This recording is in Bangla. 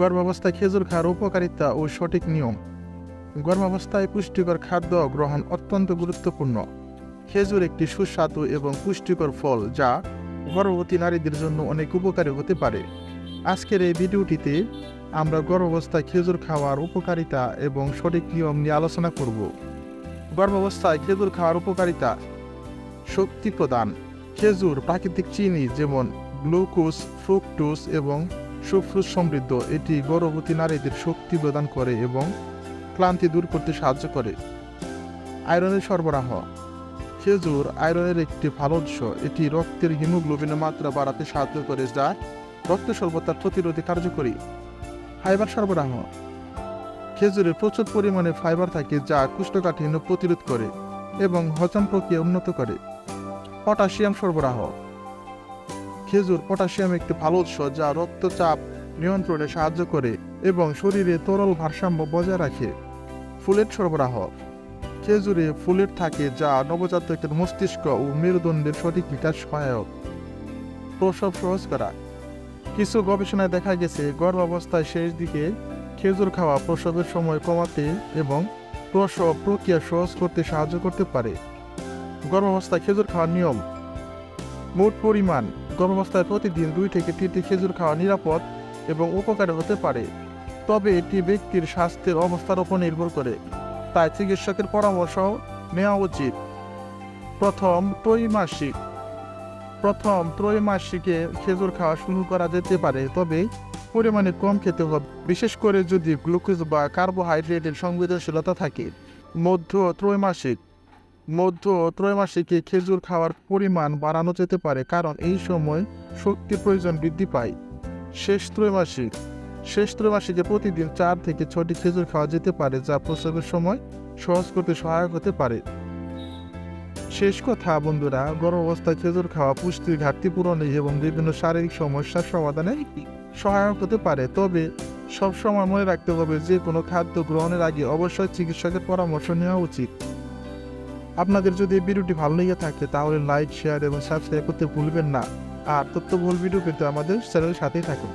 গর্ভাবস্থায় খেজুর খাওয়ার উপকারিতা ও সঠিক নিয়ম। গর্ভাবস্থায় পুষ্টিকর খাদ্য গ্রহণ অত্যন্ত গুরুত্বপূর্ণ। খেজুর একটি সুস্বাদু এবং পুষ্টিকর ফল যা গর্ভবতী নারীদের জন্য অনেক উপকারী হতে পারে। আজকের এই ভিডিওটিতে আমরা গর্ভাবস্থায় খেজুর খাওয়ার উপকারিতা এবং সঠিক নিয়ম নিয়ে আলোচনা করব। গর্ভাবস্থায় খেজুর খাওয়ার উপকারিতা শক্তি প্রদান। খেজুর প্রাকৃতিক চিনি যেমন গ্লুকোজ, ফ্রুক্টোজ এবং সুফ্রুজ সমৃদ্ধ, এটি গর্ভবতী নারীদের শক্তি প্রদান করে এবং ক্লান্তি দূর করতে সাহায্য করে। আয়রনের সরবরাহ। খেজুর আয়রনের একটি ভালো উৎস। এটি রক্তের হিমোগ্লোবিনের মাত্রা বাড়াতে সাহায্য করে, যা রক্ত স্বল্পতা প্রতিরোধে কার্যকরী। ফাইবার সরবরাহ। খেজুরে প্রচুর পরিমাণে ফাইবার থাকে, যা কোষ্ঠকাঠিন্য প্রতিরোধ করে এবং হজম প্রক্রিয়া উন্নত করে। পটাশিয়াম সরবরাহ। খেজুর, পটাশিয়াম একটি ভালো উৎস যা রক্তচাপ নিয়ন্ত্রণে সাহায্য করে এবং শরীরে তরল ভারসাম্য বজায় রাখে। ফুলেট সরবরাহ। খেজুরে ফুলেট থাকে যা নবজাতকের মস্তিষ্ক ও মেরুদণ্ডের সঠিক বিকাশ সহায়ক। প্রসব সহজ করা। কিছু গবেষণায় দেখা গেছে গর্ভাবস্থায় শেষ দিকে খেজুর খাওয়া প্রসবের সময় কমাতে এবং প্রসব প্রক্রিয়া সহজ করতে সাহায্য করতে পারে। গর্ভাবস্থায় খেজুর খাওয়ার নিয়ম। মোট পরিমাণ গর্ভাবস্থায় প্রতিদিন দুই থেকে তিনটি খেজুর খাওয়া নিরাপদ এবং উপকারী হতে পারে। তবে এটি ব্যক্তির স্বাস্থ্যের অবস্থার উপর নির্ভর করে। তাই চিকিৎসকের পরামর্শ নেওয়া উচিত। প্রথম ত্রৈমাসিক। প্রথম ত্রৈমাসিকে খেজুর খাওয়া শুরু করা যেতে পারে, তবে পরিমাণে কম খেতে হবে। বিশেষ করে যদি গ্লুকোজ বা কার্বোহাইড্রেটের সংবেদনশীলতা থাকে। মধ্য ত্রৈমাসিক। মধ্য ত্রৈমাসিকে খেজুর খাওয়ার পরিমাণ বাড়ানো যেতে পারে, কারণ এই সময় শক্তির প্রয়োজন বৃদ্ধি পায়। শেষ ত্রৈমাসিক। শেষ ত্রৈমাসিকে প্রতিদিন চার থেকে ছটি খেজুর খাওয়া যেতে পারে, যা প্রসবের সময় সহজ করতে সহায়ক হতে পারে। শেষ কথা, বন্ধুরা গর্ভ অবস্থায় খেজুর খাওয়া পুষ্টির ঘাটতি পূরণে এবং বিভিন্ন শারীরিক সমস্যার সমাধানে সহায়ক হতে পারে। তবে সবসময় মনে রাখতে হবে যে কোনো খাদ্য গ্রহণের আগে অবশ্যই চিকিৎসকের পরামর্শ নেওয়া উচিত। আপনাদের যদি এই ভিডিওটি ভালো লেগে থাকে, তাহলে লাইক শেয়ার এবং সাবস্ক্রাইব করতে ভুলবেন না। আর তথ্যবহুল ভিডিও পেতে আমাদের চ্যানেলের সাথেই থাকুন।